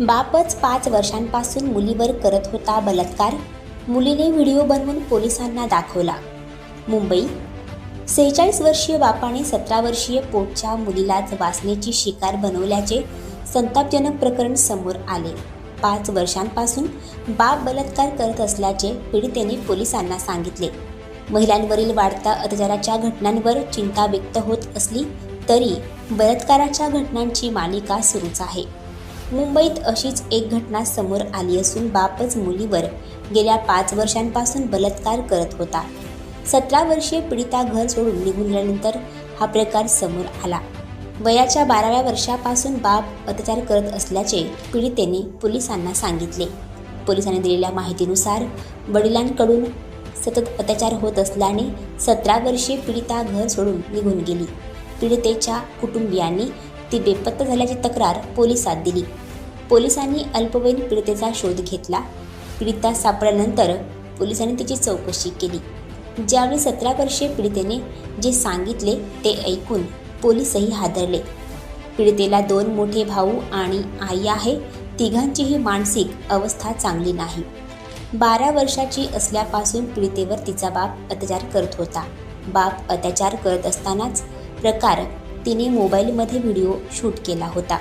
बापच पाच वर्षांपासून मुलीवर करत होता बलात्कार. मुलीने व्हिडिओ बनवून पोलिसांना दाखवला. मुंबई. सेहेचाळीस वर्षीय बापाने सतरा वर्षीय पोटच्या मुलीलाच वाचण्याची शिकार बनवल्याचे संतापजनक प्रकरण समोर आले. पाच वर्षांपासून बाप बलात्कार करत असल्याचे पीडितेने पोलिसांना सांगितले. महिलांवरील वाढत्या अत्याचाराच्या घटनांवर चिंता व्यक्त होत असली तरी बलात्काराच्या घटनांची मालिका सुरूच आहे. मुंबईत अशीच एक घटना समोर आली असून बापच मुलीवर गेल्या पाच वर्षांपासून बलात्कार करत होता. सतरा वर्षीय पीडिता घर सोडून निघून गेल्यानंतर हा प्रकार समोर आला. वयाच्या बाराव्या वर्षापासून बाप अत्याचार करत असल्याचे पीडितेने पोलिसांना सांगितले. पोलिसांनी दिलेल्या माहितीनुसार वडिलांकडून सतत अत्याचार होत असल्याने सतरा वर्षीय पीडिता घर सोडून निघून गेली. पीडितेच्या कुटुंबियांनी ती बेपत्ता झाल्याची तक्रार पोलिसात दिली. पोलिसांनी अल्पवयीन पीडितेचा शोध घेतला. पीडिता सापडल्यानंतर पोलिसांनी तिची चौकशी केली. ज्यावेळी सतरा वर्षीय पीडितेने जे सांगितले ते ऐकून पोलीसही हादरले. पीडितेला दोन मोठे भाऊ आणि आई आहे. तिघांचीही मानसिक अवस्था चांगली नाही. बारा वर्षाची असल्यापासून पीडितेवर तिचा बाप अत्याचार करत होता. बाप अत्याचार करत असतानाच प्रकार तिने मोबाईलमध्ये व्हिडिओ शूट केला होता.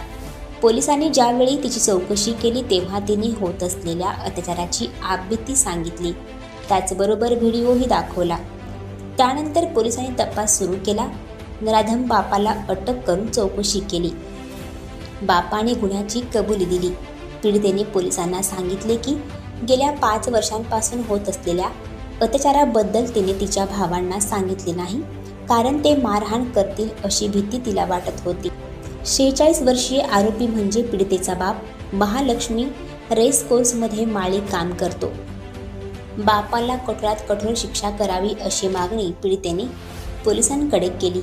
पोलिसांनी ज्यावेळी तिची चौकशी केली तेव्हा तिने होत असलेल्या अत्याचाराची आपबीती सांगितली. त्याचबरोबर व्हिडिओही दाखवला. त्यानंतर पोलिसांनी तपास सुरू केला. नराधम बापाला अटक करून चौकशी केली. बापाने गुन्ह्याची कबुली दिली. पीडितेने पोलिसांना सांगितले की गेल्या पाच वर्षांपासून होत असलेल्या अत्याचाराबद्दल तिने तिच्या भावांना सांगितले नाही कारण ते मारहाण करतील अशी भीती तिला वाटत होती. शेहेचाळीस वर्षीय आरोपी म्हणजे पीडितेचा बाप. महालक्ष्मी रेस कोर्समध्ये माळी काम करतो. बापाला कठोरात कठोर शिक्षा करावी अशी मागणी पीडितेने पोलिसांकडे केली.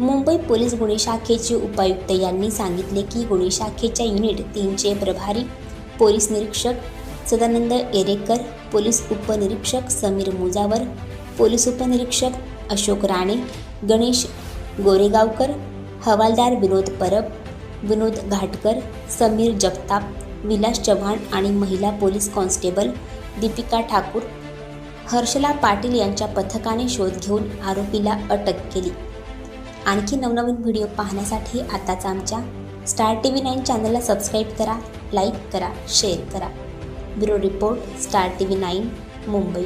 मुंबई पोलीस गुन्हे शाखेचे उपायुक्त यांनी सांगितले की गुन्हे शाखेच्या युनिट तीनचे प्रभारी पोलीस निरीक्षक सदानंद एरेकर पोलीस उपनिरीक्षक समीर मुजावर पोलीस उपनिरीक्षक अशोक राणे गणेश गोरेगावकर हवालदार विनोद परब विनोद घाटकर समीर जगताप विलास चव्हाण आणि महिला पोलीस कॉन्स्टेबल दीपिका ठाकूर हर्षला पाटील यांच्या पथकाने शोध घेऊन आरोपीला अटक केली. आणखी नवनवीन व्हिडिओ पाहण्यासाठी आताच आमच्या स्टार टी व्ही नाईन चॅनलला सबस्क्राईब करा लाईक करा शेअर करा. Bureau report star T V nine Mumbai.